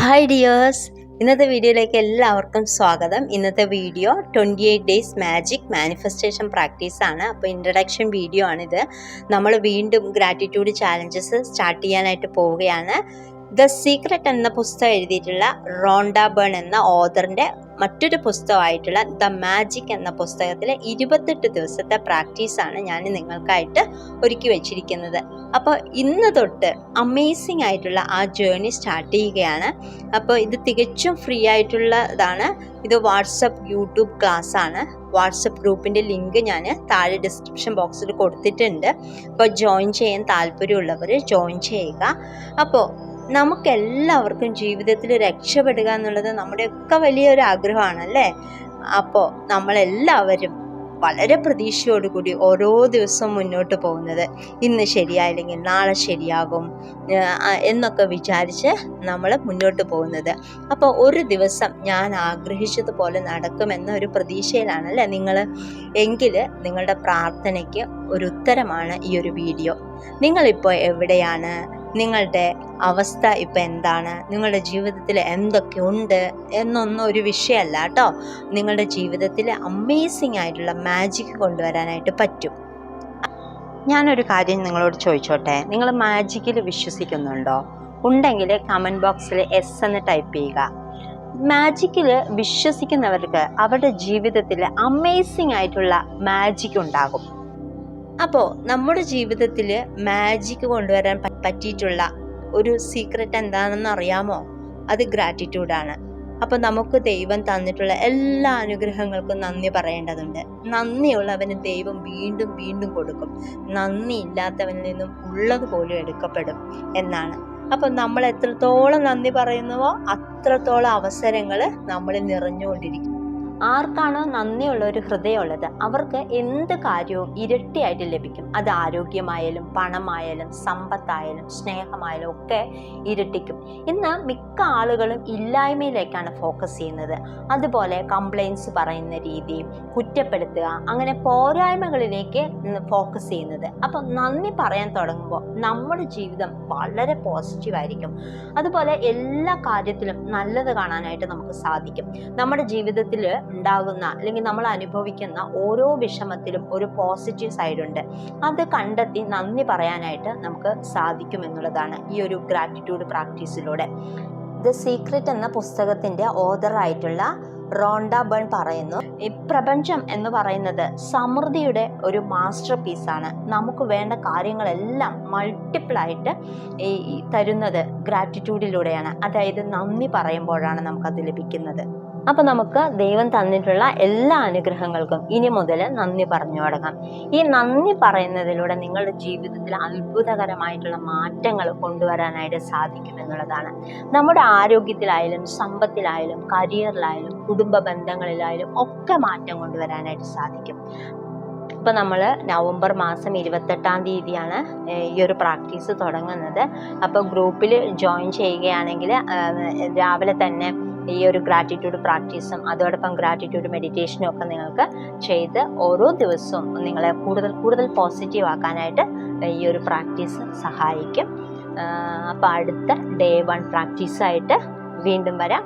Hi dears ഇന്നത്തെ വീഡിയോയിലേക്ക് എല്ലാവർക്കും സ്വാഗതം. ഇന്നത്തെ video twenty eight days magic manifestation practice ആണ്. അപ്പോൾ ഇൻട്രഡക്ഷൻ വീഡിയോ ആണിത്. നമ്മൾ വീണ്ടും ഗ്രാറ്റിറ്റ്യൂഡ് ചാലഞ്ചസ് സ്റ്റാർട്ട് ചെയ്യാനായിട്ട് പോവുകയാണ്. ദ സീക്രട്ട് എന്ന പുസ്തകം എഴുതിയിട്ടുള്ള റോണ്ട ബേൺ എന്ന ഓദറിന്റെ മറ്റൊരു പുസ്തകമായിട്ടുള്ള ദ മാജിക് എന്ന പുസ്തകത്തിലെ ഇരുപത്തെട്ട് ദിവസത്തെ പ്രാക്ടീസാണ് ഞാൻ നിങ്ങൾക്കായിട്ട് ഒരുക്കി വെച്ചിരിക്കുന്നത്. അപ്പോൾ ഇന്ന് തൊട്ട് അമേസിംഗ് ആയിട്ടുള്ള ആ ജേർണി സ്റ്റാർട്ട് ചെയ്യുകയാണ്. അപ്പോൾ ഇത് തികച്ചും ഫ്രീ ആയിട്ടുള്ളതാണ്. ഇത് വാട്സപ്പ് യൂട്യൂബ് ക്ലാസ് ആണ്. വാട്സപ്പ് ഗ്രൂപ്പിന്റെ ലിങ്ക് ഞാൻ താഴെ ഡിസ്ക്രിപ്ഷൻ ബോക്സിൽ കൊടുത്തിട്ടുണ്ട്. അപ്പോൾ ജോയിൻ ചെയ്യാൻ താല്പര്യമുള്ളവർ ജോയിൻ ചെയ്യുക. അപ്പോൾ നമുക്കെല്ലാവർക്കും ജീവിതത്തിൽ രക്ഷപ്പെടുക എന്നുള്ളത് നമ്മുടെയൊക്കെ വലിയൊരു ആഗ്രഹമാണ് അല്ലേ? അപ്പോൾ നമ്മളെല്ലാവരും വളരെ പ്രതീക്ഷയോടുകൂടി ഓരോ ദിവസവും മുന്നോട്ട് പോകുന്നത് ഇന്ന് ശരിയായില്ലെങ്കിൽ നാളെ ശരിയാകും എന്നൊക്കെ വിചാരിച്ച് നമ്മൾ മുന്നോട്ട് പോകുന്നത്. അപ്പോൾ ഒരു ദിവസം ഞാൻ ആഗ്രഹിച്ചതുപോലെ നടക്കുമെന്ന ഒരു പ്രതീക്ഷയിലാണല്ലേ നിങ്ങൾ എങ്കിൽ നിങ്ങളുടെ പ്രാർത്ഥനയ്ക്ക് ഒരു ഉത്തരമാണ് ഈ ഒരു വീഡിയോ. നിങ്ങളിപ്പോൾ എവിടെയാണ്? നിങ്ങളുടെ അവസ്ഥ ഇപ്പം എന്താണ്? നിങ്ങളുടെ ജീവിതത്തിൽ എന്തൊക്കെ ഉണ്ട് എന്നൊന്നും ഒരു വിഷയമല്ല കേട്ടോ. നിങ്ങളുടെ ജീവിതത്തിൽ അമേസിംഗ് ആയിട്ടുള്ള മാജിക് കൊണ്ടുവരാനായിട്ട് പറ്റും. ഞാനൊരു കാര്യം നിങ്ങളോട് ചോദിച്ചോട്ടെ? നിങ്ങൾ മാജിക്കിൽ വിശ്വസിക്കുന്നുണ്ടോ? ഉണ്ടെങ്കിൽ കമന്റ് ബോക്സിൽ എസ് എന്ന് ടൈപ്പ് ചെയ്യുക. മാജിക്കിൽ വിശ്വസിക്കുന്നവർക്ക് അവരുടെ ജീവിതത്തിൽ അമേസിംഗ് ആയിട്ടുള്ള മാജിക് ഉണ്ടാകും. അപ്പോൾ നമ്മുടെ ജീവിതത്തിൽ മാജിക് കൊണ്ടുവരാൻ പറ്റിയിട്ടുള്ള ഒരു സീക്രട്ട് എന്താണെന്ന് അറിയാമോ? അത് ഗ്രാറ്റിറ്റ്യൂഡാണ് അപ്പോൾ നമുക്ക് ദൈവം തന്നിട്ടുള്ള എല്ലാ അനുഗ്രഹങ്ങൾക്കും നന്ദി പറയേണ്ടതുണ്ട്. നന്ദിയുള്ളവന് ദൈവം വീണ്ടും വീണ്ടും കൊടുക്കും. നന്ദി ഇല്ലാത്തവനിൽ നിന്നും ഉള്ളത് പോലും എടുക്കപ്പെടും എന്നാണ്. അപ്പം നമ്മൾ എത്രത്തോളം നന്ദി പറയുന്നുവോ അത്രത്തോളം അവസരങ്ങൾ നമ്മളിൽ നിറഞ്ഞുകൊണ്ടിരിക്കും. ആർക്കാണോ നന്ദിയുള്ള ഒരു ഹൃദയമുള്ളത് അവർക്ക് എന്ത് കാര്യവും ഇരട്ടിയായിട്ട് ലഭിക്കും. അത് ആരോഗ്യമായാലും പണമായാലും സമ്പത്തായാലും സ്നേഹമായാലും ഒക്കെ ഇരട്ടിക്കും. ഇന്ന് മിക്ക ആളുകളും ഇല്ലായ്മയിലേക്കാണ് ഫോക്കസ് ചെയ്യുന്നത്. അതുപോലെ കംപ്ലൈൻസ് പറയുന്ന രീതി കുറ്റപ്പെടുത്തുക അങ്ങനെ പോരായ്മകളിലേക്ക് ഫോക്കസ് ചെയ്യുന്നത്. അപ്പം നന്ദി പറയാൻ തുടങ്ങുമ്പോൾ നമ്മുടെ ജീവിതം വളരെ പോസിറ്റീവായിരിക്കും അതുപോലെ എല്ലാ കാര്യത്തിലും നല്ലത് കാണാനായിട്ട് നമുക്ക് സാധിക്കും. നമ്മുടെ ജീവിതത്തിൽ ഉണ്ടാകുന്ന അല്ലെങ്കിൽ നമ്മൾ അനുഭവിക്കുന്ന ഓരോ വിഷമത്തിലും ഒരു പോസിറ്റീവ് സൈഡ് ഉണ്ട്. അത് കണ്ടെത്തി നന്ദി പറയാനായിട്ട് നമുക്ക് സാധിക്കും എന്നുള്ളതാണ് ഈ ഒരു ഗ്രാറ്റിറ്റ്യൂഡ് പ്രാക്ടീസിലൂടെ ദ സീക്രറ്റ് എന്ന പുസ്തകത്തിന്റെ ഓതറായിട്ടുള്ള റോണ്ട ബൺ പറയുന്നു ഈ പ്രപഞ്ചം എന്ന് പറയുന്നത് സമൃദ്ധിയുടെ ഒരു മാസ്റ്റർ പീസാണ് നമുക്ക് വേണ്ട കാര്യങ്ങളെല്ലാം ഈ ഈ തരുന്നത് ഗ്രാറ്റിറ്റ്യൂഡിലൂടെയാണ് അതായത് നന്ദി പറയുമ്പോഴാണ് നമുക്കത് ലഭിക്കുന്നത്. അപ്പം നമുക്ക് ദൈവം തന്നിട്ടുള്ള എല്ലാ അനുഗ്രഹങ്ങൾക്കും ഇനി മുതൽ നന്ദി പറഞ്ഞു തുടങ്ങാം. ഈ നന്ദി പറയുന്നതിലൂടെ നിങ്ങളുടെ ജീവിതത്തിൽ അത്ഭുതകരമായിട്ടുള്ള മാറ്റങ്ങൾ കൊണ്ടുവരാനായിട്ട് സാധിക്കും എന്നുള്ളതാണ്. നമ്മുടെ ആരോഗ്യത്തിലായാലും സമ്പത്തിലായാലും കരിയറിലായാലും കുടുംബ ബന്ധങ്ങളിലായാലും ഒക്കെ മാറ്റം കൊണ്ടുവരാനായിട്ട് സാധിക്കും. ഇപ്പം നമ്മൾ നവംബർ മാസം ഇരുപത്തെട്ടാം തീയതിയാണ് ഈ ഒരു പ്രാക്ടീസ് തുടങ്ങുന്നത്. അപ്പോൾ ഗ്രൂപ്പിൽ ജോയിൻ ചെയ്യുകയാണെങ്കിൽ രാവിലെ തന്നെ ഈ ഒരു ഗ്രാറ്റിറ്റ്യൂഡ് പ്രാക്ടീസും അതോടൊപ്പം ഗ്രാറ്റിറ്റ്യൂഡ് മെഡിറ്റേഷനും ഒക്കെ നിങ്ങൾക്ക് ചെയ്ത് ഓരോ ദിവസവും നിങ്ങളെ കൂടുതൽ കൂടുതൽ പോസിറ്റീവ് ആക്കാനായിട്ട് ഈ ഒരു പ്രാക്ടീസ് സഹായിക്കും. അപ്പോൾ അടുത്ത ഡേ വൺ പ്രാക്ടീസായിട്ട് വീണ്ടും വരാം.